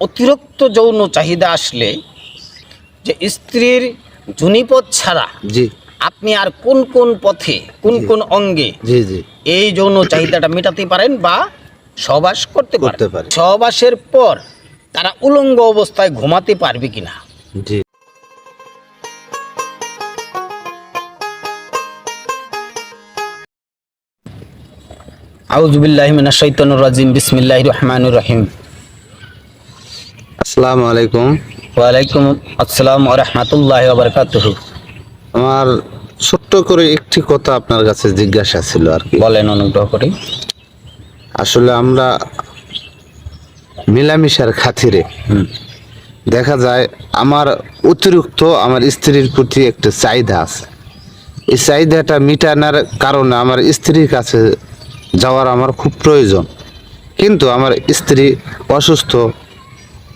অতিরিক্ত যৌন চাহিদা আসলে যে স্ত্রীর জুনিপথ ছাড়া জি। আপনি আর কোন কোন পথে কোন কোন অঙ্গে জি জি। এই যৌন চাহিদাটা মেটাতে পারেন বা সহবাস করতে করতে পারে। সহবাসের পর তারা উলঙ্গ অবস্থায় ঘুমাতে পারবে কিনা। জি। আউজুবিল্লাহ মিনা শৈতনুর রাজিম। বিসমিল্লাহ রহমানুর রহিম। আসসালামু আলাইকুম। ওয়ালাইকুম আসসালাম রহমতুল্লাহ বারকাতুহ। আমার ছোট্ট করে একটি কথা আপনার কাছে জিজ্ঞাসা ছিল আর কি। বলেন অনুগ্রহ করে। আসলে আমরা মিলামিশার খাতিরে। দেখা যায় আমার অতিরিক্ত আমার স্ত্রীর প্রতি একটা চাহিদা আছে। এই চাহিদাটা মিটানোর কারণে আমার স্ত্রীর কাছে যাওয়ার আমার খুব প্রয়োজন। কিন্তু আমার স্ত্রী অসুস্থ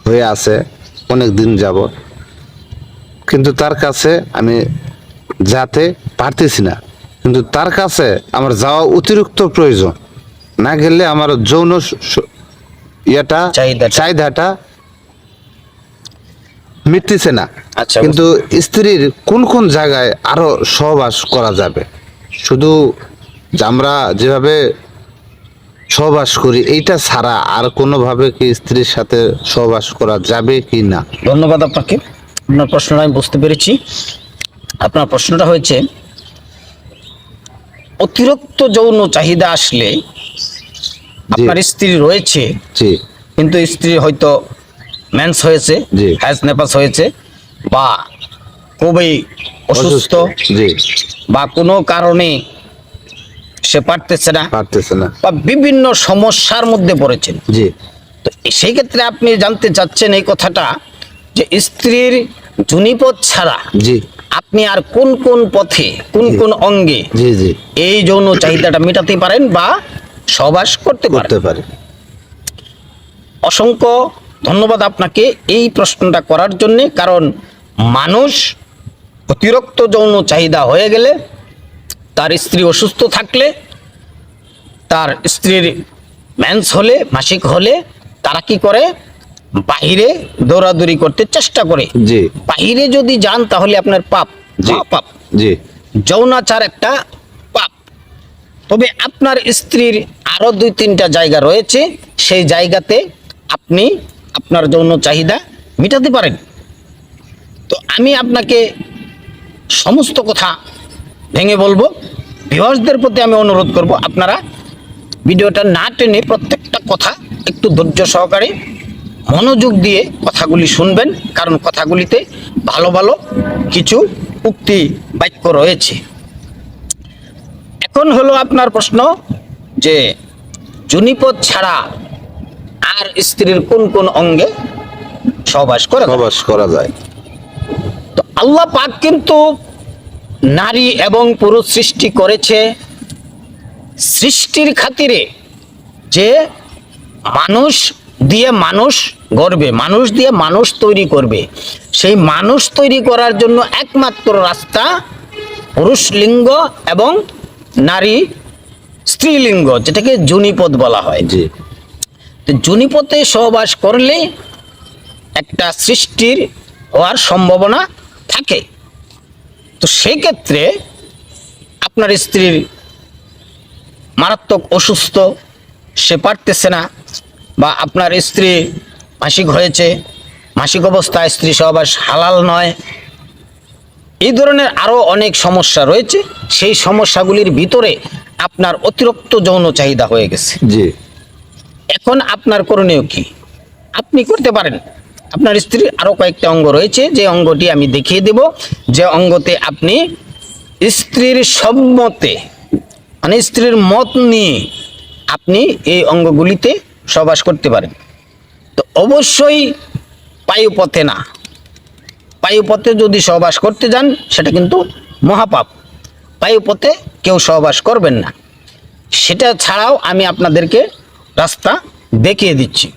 হয়ে আছে অনেক দিন যাবৎ। কিন্তু তার কাছে আমি যাতে পারতেছি না। কিন্তু তার কাছে আমার যাওয়া অতিরিক্ত প্রয়োজন। না গেলে আমার যৌন ইয়েটা চাহিদাটা। চাহিদাটা মিটতেছে না। আচ্ছা, কিন্তু স্ত্রীর কোন কোন জায়গায় আরও সহবাস করা যাবে? শুধু আমরা যেভাবে সহবাস করি এইটা ছাড়া আর কোনোভাবে কি স্ত্রীর সাথে সহবাস করা যাবে কি না? ধন্যবাদ আপনাকে। আপনার প্রশ্নটা আমি বুঝতে পেরেছি। আপনার প্রশ্নটা হয়েছে অতিরিক্ত যৌন চাহিদা আসলে আপনার স্ত্রী রয়েছে জি। কিন্তু স্ত্রী হয়তো মেন্স হয়েছে জি। হ্যাজ নেপাস হয়েছে বা খুবই অসুস্থ জি। বা কোনো কারণে সে পারতেছে না। পারতেছে না। বা বিভিন্ন সমস্যার মধ্যে পড়েছেন। জি। তো সেই ক্ষেত্রে আপনি জানতে চাচ্ছেন এই কথাটা যে স্ত্রীর জুনিপথ ছাড়া জি। আপনি আর কোন কোন পথে কোন কোন অঙ্গে জি জি। এই যৌন চাহিদাটা মেটাতে পারেন বা সহবাস করতে পারেন? করতে পারে। অসংখ্য ধন্যবাদ আপনাকে এই প্রশ্নটা করার জন্যে কারণ মানুষ অতিরিক্ত যৌন চাহিদা হয়ে গেলে তার স্ত্রী অসুস্থ থাকলে তার স্ত্রীর মেন্স হলে মাসিক হলে তারা কি করে? বাহিরে দৌড়াদৌড়ি করতে চেষ্টা করে। জি। বাহিরে যদি যান তাহলে আপনার পাপ। পাপ। জি। যৌনাচার একটা পাপ। তবে আপনার স্ত্রীর আরও দুই তিনটা জায়গা রয়েছে। সেই জায়গাতে আপনি আপনার যৌন চাহিদা মেটাতে পারেন। তো আমি আপনাকে সমস্ত কথা ভেঙে বলব। ভিউয়ার্সদের প্রতি আমি অনুরোধ করব আপনারা ভিডিওটা না টেনে প্রত্যেকটা কথা একটু ধৈর্য সহকারে মনোযোগ দিয়ে কথাগুলি শুনবেন কারণ কথাগুলিতে ভালো ভালো কিছু উক্তি বাক্য রয়েছে। এখন হলো আপনার প্রশ্ন যে জুনিপদ ছাড়া আর স্ত্রীর কোন কোন অঙ্গে সহবাস করে সহবাস করা যায়। তো আল্লাহ পাক কিন্তু নারী এবং পুরুষ সৃষ্টি করেছে সৃষ্টির খাতিরে যে মানুষ দিয়ে মানুষ গড়বে মানুষ দিয়ে মানুষ তৈরি করবে। সেই মানুষ তৈরি করার জন্য একমাত্র রাস্তা পুরুষ লিঙ্গ এবং নারী স্ত্রীলিঙ্গ যেটাকে জুনিপদ বলা হয়। তো জুনিপথে সহবাস করলে একটা সৃষ্টির হওয়ার সম্ভাবনা থাকে। তো সেক্ষেত্রে আপনার স্ত্রীর মারাত্মক অসুস্থ সে পারতেছে না বা আপনার স্ত্রী মাসিক হয়েছে মাসিক অবস্থায় স্ত্রী সহবাস হালাল নয়। এই ধরনের আরও অনেক সমস্যা রয়েছে। সেই সমস্যাগুলির ভিতরে আপনার অতিরিক্ত যৌন চাহিদা হয়ে গেছে। জি। এখন আপনার করণীয় কি? আপনি করতে পারেন। আপনার স্ত্রীর আরও কয়েকটা অঙ্গ রয়েছে, যে অঙ্গটি আমি দেখিয়ে দেব। যে অঙ্গতে আপনি স্ত্রীর সম্মতে মানে স্ত্রীর মত নিয়ে আপনি এই অঙ্গগুলিতে সবাস করতে পারেন। তো অবশ্যই পায়ুপথে না। পায়ুপথে যদি সহবাস করতে যান, সেটা কিন্তু মহাপাপ। পায়ুপথে কেউ সহবাস করবেন না। সেটা ছাড়াও আমি আপনাদেরকে রাস্তা দেখিয়ে দিচ্ছি।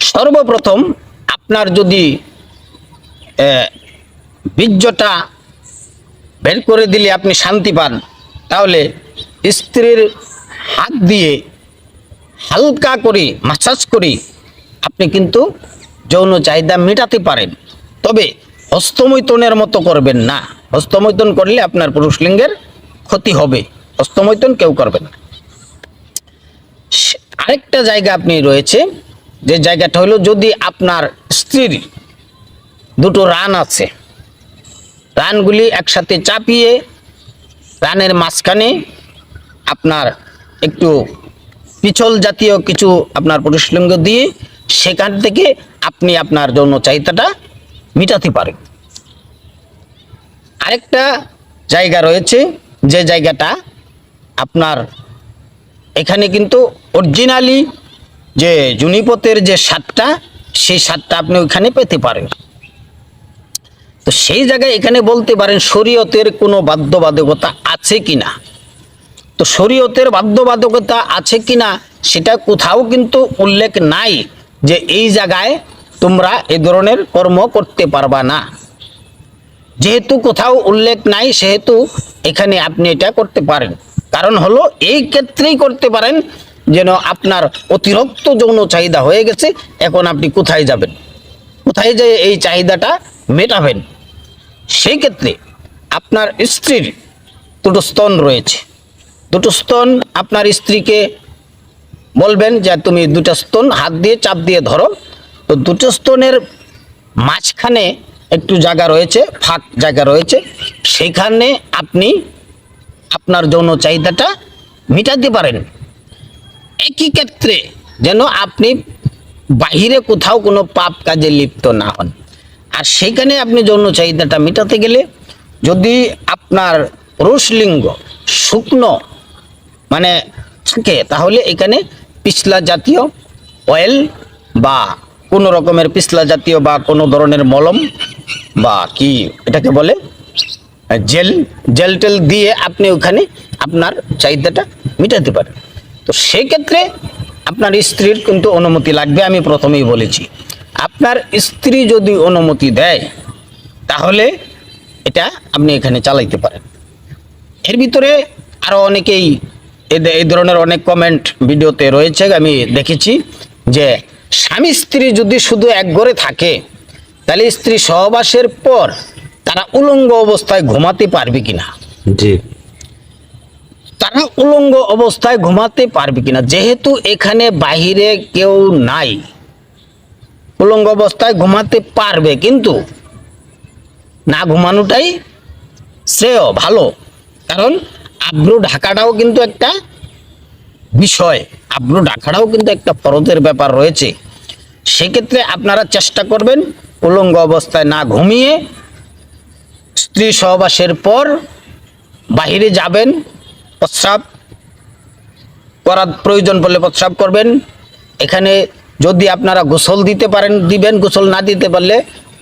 সর্বপ্রথম আপনার যদি বীর্যটা বের করে দিলে আপনি শান্তি পান, তাহলে স্ত্রীর হাত দিয়ে হালকা করে মাসাজ করে আপনি কিন্তু যৌন চাহিদা মেটাতে পারেন। তবে হস্তমৈথনের মতো করবেন না। হস্তমৈথন করলে আপনার পুরুষ লিঙ্গের ক্ষতি হবে। হস্তমৈথন কেউ করবেন না। আরেকটা জায়গা আপনি রয়েছে। যে জায়গাটা হলো যদি আপনার স্ত্রীর দুটো রান আছে, রানগুলি একসাথে চাপিয়ে রানের মাঝখানে আপনার একটু পিছল জাতীয় কিছু আপনার পুরুষলিঙ্গ দিয়ে সেখান থেকে আপনি আপনার যৌন চাহিদাটা মিটাতে পারেন। আরেকটা জায়গা রয়েছে, যে জায়গাটা আপনার এখানে কিন্তু অরিজিনালি যে জুনিপথের যে স্বাদটা সেই স্বাদটা আপনি ওইখানে পেতে পারেন। তো সেই জায়গায় এখানে বলতে পারেন শরীয়তের কোনো বাধ্যবাধকতা আছে কিনা। তো শরীয়তের বাধ্যবাধকতা আছে কিনা, সেটা কোথাও কিন্তু উল্লেখ নাই যে এই জায়গায় তোমরা এ ধরনের কর্ম করতে পারবা না। যেহেতু কোথাও উল্লেখ নাই, সেহেতু এখানে আপনি এটা করতে পারেন। কারণ হলো এই ক্ষেত্রেই করতে পারেন যেন আপনার অতিরিক্ত যৌন চাহিদা হয়ে গেছে, এখন আপনি কোথায় যাবেন? কোথায় যে এই চাহিদাটা মেটাবেন? সেই ক্ষেত্রে আপনার স্ত্রীর দুটো স্তন রয়েছে। দুটো স্তন আপনার স্ত্রীকে বলবেন যে, তুমি দুটো স্তন, হাত দিয়ে, চাপ দিয়ে ধরো। তো দুটো স্তনের মাঝখানে একটু জায়গা রয়েছে, ফাঁক জায়গা রয়েছে। সেখানে আপনি আপনার যৌন চাহিদাটা মিটাতে পারেন। একই ক্ষেত্রে যেন আপনি বাহিরে কোথাও কোনো পাপ কাজে লিপ্ত না হন। আর সেখানে আপনি যৌন চাহিদাটা মেটাতে গেলে যদি আপনার পুরুষলিঙ্গ শুকনো মানে থাকে, তাহলে এখানে পিছলা জাতীয় অয়েল বা কোনো রকমের পিছলা জাতীয় বা কোনো ধরনের মলম বা কি এটাকে বলে, জেল জেল টেল দিয়ে আপনি ওখানে আপনার চাহিদাটা মেটাতে পারেন। তো সেক্ষেত্রে আপনার স্ত্রীর কিন্তু অনুমতি লাগবে, আমি প্রথমেই বলেছি। আপনার স্ত্রী যদি অনুমতি দেয়, তাহলে এটা আপনি এখানে চালাইতে পারেন। এর ভিতরে আরও অনেকেই এই ধরনের অনেক কমেন্ট ভিডিওতে রয়েছে, আমি দেখেছি যে স্বামী স্ত্রী যদি শুধু এক ঘরে থাকে, তাহলে স্ত্রী সহবাসের পর তারা উলঙ্গ অবস্থায় ঘুমাতে পারবে কিনা? জি। তারা উলঙ্গ অবস্থায় ঘুমাতে পারবে কিনা? যেহেতু এখানে বাহিরে কেউ নাই। উলঙ্গ অবস্থায় ঘুমাতে পারবে, কিন্তু না ঘুমানোটাই শ্রেয়, ভালো। কারণ আব্রু ঢাকাটাও কিন্তু একটা বিষয়। আব্রু ঢাকাটাও কিন্তু একটা ফরজের ব্যাপার রয়েছে। সেক্ষেত্রে আপনারা চেষ্টা করবেন উলঙ্গ অবস্থায় না ঘুমিয়ে স্ত্রী সহবাসের পর বাহিরে যাবেন প্রস্রাব করার প্রয়োজন পড়লে প্রস্রাব করবেন। এখানে যদি আপনারা গোসল দিতে পারেন, দিবেন, গোসল না দিতে পারলে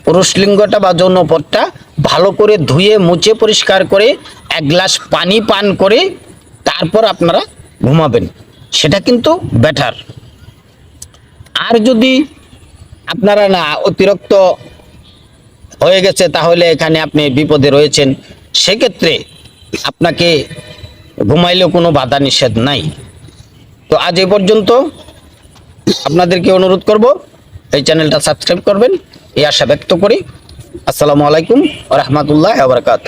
পুরুষলিঙ্গটা বা যৌনপথটা ভালো করে ধুয়ে, মুছে, পরিষ্কার করে, এক গ্লাস পানি পান করে তারপর আপনারা ঘুমাবেন। সেটা কিন্তু বেটার আর যদি আপনারা না অতিরিক্ত হয়ে গেছে, তাহলে এখানে আপনি বিপদে রয়েছেন। সেক্ষেত্রে আপনাকে ঘুমাইলেও কোনো বাধা নিষেধ নাই। তো আজ এ পর্যন্ত আপনাদেরকে অনুরোধ করব, এই চ্যানেলটা সাবস্ক্রাইব করবেন। এই আশা ব্যক্ত করি। আসসালামু আলাইকুম রহমতুল্লাহ আবরকাত